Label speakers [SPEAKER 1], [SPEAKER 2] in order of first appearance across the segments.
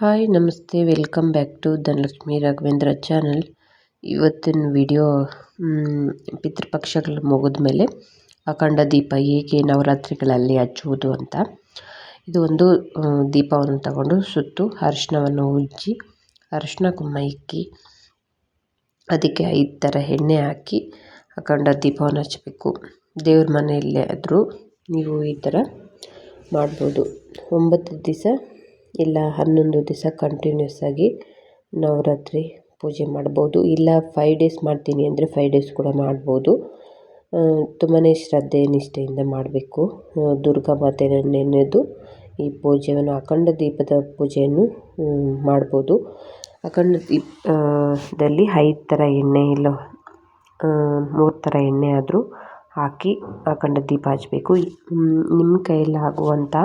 [SPEAKER 1] Hi, ನಮಸ್ತೆ. Welcome back to Dhanalakshmi Raghavendra channel. ಇವತ್ತಿನ video ಪಿತೃಪಕ್ಷಗಳು ಮುಗಿದ ಮೇಲೆ ಅಖಂಡ ದೀಪ ಹೇಗೆ ನವರಾತ್ರಿಗಳಲ್ಲಿ ಹಚ್ಚುವುದು ಅಂತ. ಇದು ಒಂದು ದೀಪವನ್ನು ತಗೊಂಡು ಸುತ್ತು ಅರಿಶಿನವನ್ನು ಉಜ್ಜಿ, ಅರಿಶಿನ ಕುಮ್ಮ ಇಕ್ಕಿ, ಅದಕ್ಕೆ ಐದು ಥರ ಎಣ್ಣೆ ಹಾಕಿ ಅಖಂಡ ದೀಪವನ್ನು ಹಚ್ಚಬೇಕು. ದೇವ್ರ ಮನೆಯಲ್ಲೇ ಆದರೂ ನೀವು ಈ ಥರ ಮಾಡ್ಬೋದು. ಒಂಬತ್ತು ದಿವಸ ಇಲ್ಲ ಹನ್ನೊಂದು ದಿವಸ ಕಂಟಿನ್ಯೂಸ್ ಆಗಿ ನವರಾತ್ರಿ ಪೂಜೆ ಮಾಡ್ಬೋದು. ಇಲ್ಲ ಫೈವ್ ಡೇಸ್ ಮಾಡ್ತೀನಿ ಅಂದರೆ ಫೈವ್ ಡೇಸ್ ಕೂಡ ಮಾಡ್ಬೋದು. ತುಂಬಾ ಶ್ರದ್ಧೆ, ನಿಷ್ಠೆಯಿಂದ ಮಾಡಬೇಕು. ದುರ್ಗಾ ಮಾತೆನ ನೆನೆದು ಈ ಪೂಜೆಯನ್ನು, ಅಖಂಡ ದೀಪದ ಪೂಜೆಯನ್ನು ಮಾಡ್ಬೋದು. ಅಖಂಡ ದೀಪದಲ್ಲಿ ಐದು ಥರ ಎಣ್ಣೆ ಇಲ್ಲ ಮೂರು ಥರ ಎಣ್ಣೆ ಆದರೂ ಹಾಕಿ ಅಖಂಡ ದೀಪ ಹಚ್ಚಬೇಕು ನಿಮ್ಮ ಕೈಯಲ್ಲಿ ಆಗುವಂಥ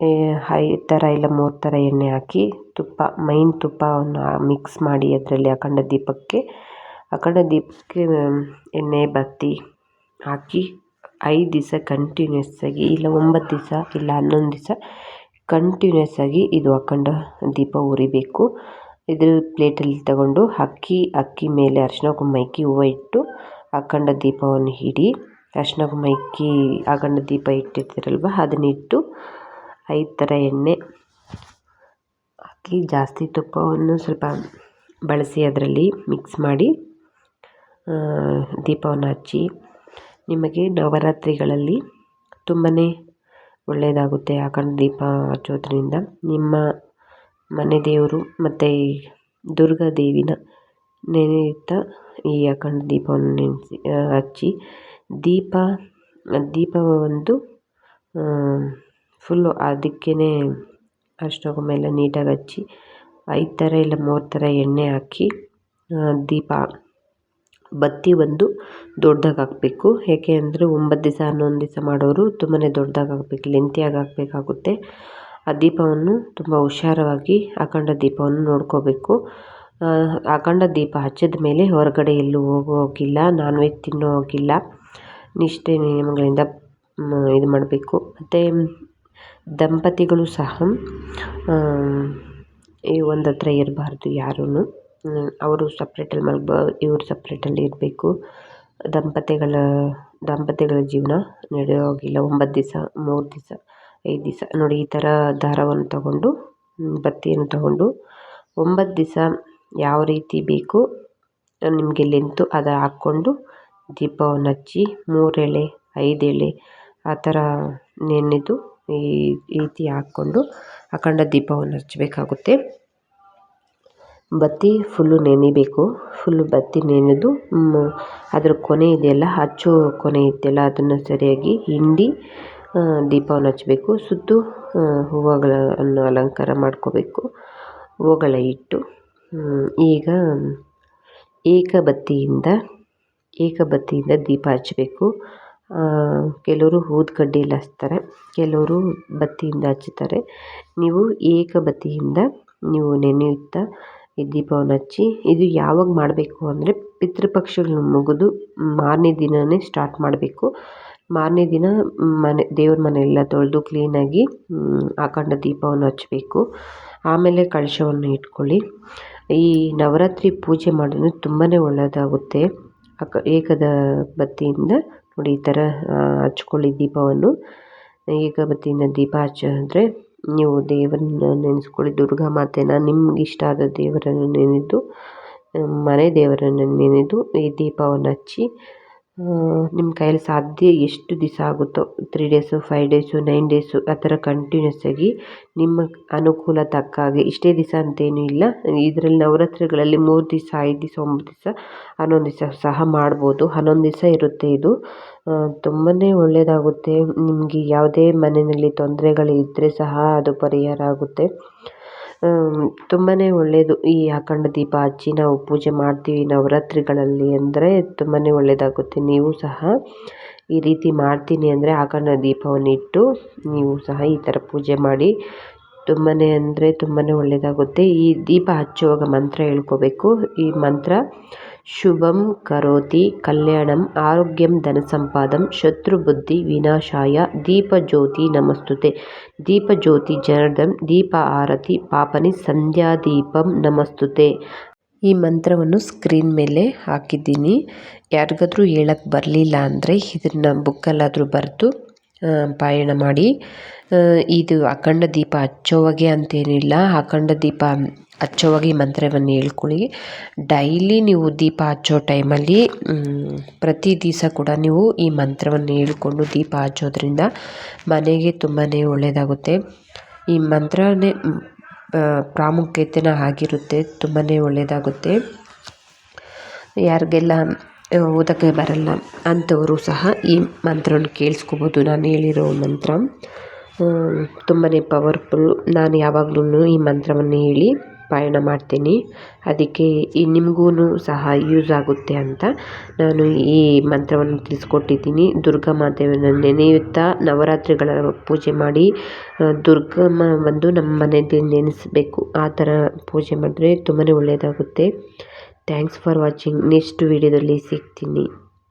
[SPEAKER 1] ಐದು ಥರ ಇಲ್ಲ, ಮೂರು ಥರ ಎಣ್ಣೆ ಹಾಕಿ ತುಪ್ಪ ಮೈನ್ ತುಪ್ಪವನ್ನು ಮಿಕ್ಸ್ ಮಾಡಿ ಅದರಲ್ಲಿ ಅಖಂಡ ದೀಪಕ್ಕೆ ಅಖಂಡ ದೀಪಕ್ಕೆ ಎಣ್ಣೆ, ಬತ್ತಿ ಹಾಕಿ ಐದು ದಿವಸ ಕಂಟಿನ್ಯೂಸ್ ಆಗಿ, ಇಲ್ಲ ಒಂಬತ್ತು ದಿವಸ ಇಲ್ಲ ಹನ್ನೊಂದು ದಿವಸ ಕಂಟಿನ್ಯೂಸ್ ಆಗಿ ಇದು ಅಖಂಡ ದೀಪ ಉರಿಬೇಕು. ಇದ್ರ ಪ್ಲೇಟಲ್ಲಿ ತಗೊಂಡು ಅಕ್ಕಿ ಅಕ್ಕಿ ಮೇಲೆ ಅರಿಶಿನ ಇಕ್ಕಿ, ಹೂವು ಇಟ್ಟು ಅಖಂಡ ದೀಪವನ್ನು ಹಿಡಿ ಅರಿಶಿನ ಕುಂಬ ಇಕ್ಕಿ, ಅಖಂಡ ದೀಪ ಇಟ್ಟಿರ್ತೀರಲ್ವ, ಅದನ್ನಿಟ್ಟು ಐದು ಥರ ಎಣ್ಣೆ ಹಾಕಿ ಜಾಸ್ತಿ ತುಪ್ಪವನ್ನು ಸ್ವಲ್ಪ ಬಳಸಿ ಅದರಲ್ಲಿ ಮಿಕ್ಸ್ ಮಾಡಿ ದೀಪವನ್ನು ಹಚ್ಚಿ, ನಿಮಗೆ ನವರಾತ್ರಿಗಳಲ್ಲಿ ತುಂಬಾ ಒಳ್ಳೆಯದಾಗುತ್ತೆ ಯಾಕಂದ್ರೆ ದೀಪ ಹಚ್ಚೋದ್ರಿಂದ. ನಿಮ್ಮ ಮನೆ ದೇವರು ಮತ್ತು ದುರ್ಗಾ ದೇವಿನ ನೆನೆಯುತ್ತ ಈ ಅಖಂಡ ದೀಪವನ್ನು ನೆನೆಸಿ ಹಚ್ಚಿ ದೀಪ ದೀಪವ ಒಂದು ಫುಲ್ಲು ಅದಕ್ಕೇ ಅರಿಶಿನ ಎಲ್ಲ ನೀಟಾಗಿ ಹಚ್ಚಿ, ಐದು ಥರ ಇಲ್ಲ ಮೂರು ಥರ ಎಣ್ಣೆ ಹಾಕಿ ದೀಪ, ಬತ್ತಿ ಒಂದು ದೊಡ್ಡದಾಗಿ ಹಾಕಬೇಕು. ಏಕೆ ಅಂದರೆ ಒಂಬತ್ತು ದಿವಸ ಹನ್ನೊಂದು ದಿವಸ ಮಾಡೋರು ತುಂಬಾ ದೊಡ್ಡದಾಗಿ ಹಾಕ್ಬೇಕು, ಲೆಂತಿಯಾಗಿ ಹಾಕಬೇಕಾಗುತ್ತೆ. ಆ ದೀಪವನ್ನು ತುಂಬ ಹುಷಾರಾಗಿ ಅಖಂಡ ದೀಪವನ್ನು ನೋಡ್ಕೋಬೇಕು. ಅಖಂಡ ದೀಪ ಹಚ್ಚಿದ ಮೇಲೆ ಹೊರಗಡೆ ಎಲ್ಲೂ ಹೋಗೋ ಹೋಗಿಲ್ಲ ನಾನ್ ವೆಜ್ ತಿನ್ನೋ ಹೋಗಿಲ್ಲ. ನಿಷ್ಠೆ ನಿಯಮಗಳಿಂದ ಇದು ಮಾಡಬೇಕು. ಮತ್ತು ದಂಪತಿಗಳು ಸಹ. ಈ ಒಂದು ಹತ್ರ ಇರಬಾರ್ದು ಯಾರೂ ಅವರು ಸಪ್ರೇಟಲ್ಲಿ ಮಲ್ಗೋ ಇವರು ಸಪ್ರೇಟಲ್ಲಿ ಇರಬೇಕು. ದಂಪತಿಗಳ ದಂಪತಿಗಳ ಜೀವನ ನಡೆಯೋ ಹಾಗಿಲ್ಲ. ಒಂಬತ್ತು ದಿವಸ, ಮೂರು ದಿವಸ, ಐದು ದಿವಸ. ನೋಡಿ, ಈ ಥರ ದಾರವನ್ನು ತಗೊಂಡು ಬತ್ತಿಯನ್ನು ತಗೊಂಡು, ಒಂಬತ್ತು ದಿವಸ ಯಾವ ರೀತಿ ಬೇಕು, ನಿಮಗೆ ಲೆಂತು ಅದು ಹಾಕ್ಕೊಂಡು ದೀಪವನ್ನು ಹಚ್ಚಿ ಮೂರೆಳೆ ಐದೆಳೆ ಆ ಥರ ನೆನೆದು ಈ ರೀತಿ ಹಾಕ್ಕೊಂಡು ಅಖಂಡ ದೀಪವನ್ನು ಹಚ್ಚಬೇಕಾಗುತ್ತೆ. ಬತ್ತಿ ಫುಲ್ಲು ನೆನಿಬೇಕು. ಫುಲ್ಲು ಬತ್ತಿ ನೆನೆದು ಅದರ ಕೊನೆ ಇದೆಯಲ್ಲ, ಹಚ್ಚೋ ಕೊನೆ ಇದೆಯಲ್ಲ, ಅದನ್ನು ಸರಿಯಾಗಿ ಹಿಂಡಿ ದೀಪವನ್ನು ಹಚ್ಚಬೇಕು. ಸುತ್ತು ಹೂವುಗಳನ್ನು ಅಲಂಕಾರ ಮಾಡ್ಕೋಬೇಕು. ಹೂವುಗಳ ಇಟ್ಟು ಈಗ ಏಕಬತ್ತಿಯಿಂದ ಏಕಬತ್ತಿಯಿಂದ ದೀಪ ಹಚ್ಚಬೇಕು. ಕೆಲವರು ಊದುಕಡ್ಡಿಯಲ್ಲಿ ಹಚ್ತಾರೆ ಕೆಲವರು ಬತ್ತಿಯಿಂದ ಹಚ್ತಾರೆ ನೀವು ಏಕ ಬತ್ತಿಯಿಂದ ನೀವು ನೆನೆಯುತ್ತಾ ಈ ದೀಪವನ್ನು ಹಚ್ಚಿ, ಇದು ಯಾವಾಗ ಮಾಡಬೇಕು ಅಂದರೆ ಪಿತೃಪಕ್ಷಗಳು ಮುಗಿದು ಮಾರನೇ ದಿನವೇ ಸ್ಟಾರ್ಟ್ ಮಾಡಬೇಕು. ಮಾರನೇ ದಿನ ಮನೆ, ದೇವ್ರ ಮನೆಯೆಲ್ಲ ತೊಳೆದು ಕ್ಲೀನಾಗಿ ಅಖಂಡ ದೀಪವನ್ನು ಹಚ್ಚಬೇಕು. ಆಮೇಲೆ ಕಳಶವನ್ನು ಇಟ್ಕೊಳ್ಳಿ. ಈ ನವರಾತ್ರಿ ಪೂಜೆ ಮಾಡೋದು ತುಂಬಾ ಒಳ್ಳೆಯದಾಗುತ್ತೆ ಅಕ, ಏಕದ ಬತ್ತಿಯಿಂದ ನೋಡಿ ಈ ಥರ ಹಚ್ಕೊಳ್ಳಿ ದೀಪವನ್ನು. ಏಕಬತ್ತಿಯಿಂದ ದೀಪ ಹಚ್ಚಿದ್ರೆ ನೀವು ದೇವರನ್ನ ನೆನೆಸ್ಕೊಳ್ಳಿ. ದುರ್ಗಾ ಮಾತೆನ ನಿಮ್ಗೆ ಇಷ್ಟ ಆದ ದೇವರನ್ನು ನೆನೆದು ಮನೆ ದೇವರನ್ನು ನೆನೆದು ಈ ದೀಪವನ್ನು ಹಚ್ಚಿ ನಿಮ್ಮ ಕೈಯಲ್ಲಿ ಸಾಧ್ಯ ಎಷ್ಟು ದಿವಸ ಆಗುತ್ತೋ three days five days nine days ಆ ಥರ ಕಂಟಿನ್ಯೂಸ್ ಆಗಿ ನಿಮ್ಮ ಅನುಕೂಲ ತಕ್ಕ ಹಾಗೆ, ಇಷ್ಟೇ ದಿವಸ ಅಂತೇನೂ ಇಲ್ಲ. ಇದರಲ್ಲಿ ನವರಾತ್ರಿಗಳಲ್ಲಿ ಮೂರು ದಿವಸ, ಐದು ದಿವಸ, ಒಂಬತ್ತು ದಿವಸ, ಹನ್ನೊಂದು ದಿವಸ ಸಹ ಮಾಡ್ಬೋದು. ಹನ್ನೊಂದು ದಿವಸ ಇರುತ್ತೆ ಇದು. ತುಂಬಾ ಒಳ್ಳೆಯದಾಗುತ್ತೆ ನಿಮಗೆ ಯಾವುದೇ ಮನೆಯಲ್ಲಿ ತೊಂದರೆಗಳಿದ್ದರೆ ಸಹ ಅದು ಪರಿಹಾರ ಆಗುತ್ತೆ. ತುಂಬಾನೇ ಒಳ್ಳೆಯದು ಈ ಅಖಂಡ ದೀಪ ಹಚ್ಚಿ ನಾವು ಪೂಜೆ ಮಾಡ್ತೀವಿ ನವರಾತ್ರಿಗಳಲ್ಲಿ ಅಂದರೆ ತುಂಬಾ ಒಳ್ಳೆಯದಾಗುತ್ತೆ ನೀವು ಸಹ ಈ ರೀತಿ ಮಾಡ್ತೀನಿ ಅಂದರೆ ಅಖಂಡ ದೀಪವನ್ನು ಇಟ್ಟು ನೀವು ಸಹ ಈ ಥರ ಪೂಜೆ ಮಾಡಿ. ತುಂಬಾ ಅಂದರೆ ತುಂಬಾ ಒಳ್ಳೆಯದಾಗುತ್ತೆ ಈ ದೀಪ ಹಚ್ಚುವಾಗ ಮಂತ್ರ ಹೇಳ್ಕೋಬೇಕು. ಈ ಮಂತ್ರ ಶುಭಂ ಕರೋತಿ ಕಲ್ಯಾಣಂ ಆರೋಗ್ಯಂ ಧನಸಂಪದಂ ಶತ್ರುಬುದ್ಧಿ ವಿನಾಶಾಯ ದೀಪಜ್ಯೋತಿ ನಮಸ್ತುತೆ ದೀಪಜ್ಯೋತಿ ಜನಾರ್ದನ್ ದೀಪ ಆರತಿ ಪಾಪನಿ ಸಂಧ್ಯಾದೀಪಂ ನಮಸ್ತುತೆ ಈ ಮಂತ್ರವನ್ನು ಸ್ಕ್ರೀನ್ ಮೇಲೆ ಹಾಕಿದ್ದೀನಿ ಯಾರಿಗಾದ್ರೂ ಹೇಳಕ್ಕೆ ಬರಲಿಲ್ಲ ಅಂದರೆ ಇದನ್ನು ಬುಕ್ಕಲ್ಲಾದರೂ ಬರೆದು ಪಾರಾಯಣ ಮಾಡಿ. ಇದು ಅಖಂಡ ದೀಪ ಹಚ್ಚೋವಾಗೆ ಅಂತೇನಿಲ್ಲ. ಅಖಂಡ ದೀಪ ಹಚ್ಚೋವಾಗ ಈ ಮಂತ್ರವನ್ನು ಹೇಳ್ಕೊಳ್ಳಿ. ಡೈಲಿ ನೀವು ದೀಪ ಹಚ್ಚೋ ಟೈಮಲ್ಲಿ ಪ್ರತಿ ದಿವಸ ಕೂಡ ನೀವು ಈ ಮಂತ್ರವನ್ನು ಹೇಳ್ಕೊಂಡು ದೀಪ ಹಚ್ಚೋದ್ರಿಂದ ಮನೆಗೆ ತುಂಬಾ ಒಳ್ಳೆಯದಾಗುತ್ತೆ ಈ ಮಂತ್ರನೇ ಪ್ರಾಮುಖ್ಯತೆನ ಆಗಿರುತ್ತೆ ತುಂಬಾ ಒಳ್ಳೆಯದಾಗುತ್ತೆ ಯಾರಿಗೆಲ್ಲ ಓದೋಕ್ಕೆ ಬರಲ್ಲ. ಅಂಥವರು ಸಹ ಈ ಮಂತ್ರವನ್ನು ಕೇಳಿಸ್ಕೋಬೋದು. ನಾನು ಹೇಳಿರೋ ಮಂತ್ರ ತುಂಬಾ ಪವರ್ಫುಲ್ ನಾನು ಯಾವಾಗ್ಲೂ ಈ ಮಂತ್ರವನ್ನು ಹೇಳಿ ಪಯಣ ಮಾಡ್ತೀನಿ. ಅದಕ್ಕೆ ಈ ನಿಮಗೂ ಸಹ ಯೂಸ್ ಆಗುತ್ತೆ ಅಂತ ನಾನು ಈ ಮಂತ್ರವನ್ನು ತಿಳಿಸ್ಕೊಟ್ಟಿದ್ದೀನಿ. ದುರ್ಗಾ ಮಾತೆಯನ್ನು ನೆನೆಯುತ್ತಾ ನವರಾತ್ರಿಗಳ ಪೂಜೆ ಮಾಡಿ ದುರ್ಗಮ್ಮ ಬಂದು ನಮ್ಮ ಮನೆಯಲ್ಲಿ ನೆನೆಸ್ಬೇಕು. ಆ ಥರ ಪೂಜೆ ಮಾಡಿದ್ರೆ ತುಂಬಾ ಒಳ್ಳೆಯದಾಗುತ್ತೆ. ಥ್ಯಾಂಕ್ಸ್ ಫಾರ್ ವಾಚಿಂಗ್ ನೆಕ್ಸ್ಟ್ ವೀಡಿಯೋದಲ್ಲಿ ಸಿಗ್ತೀನಿ.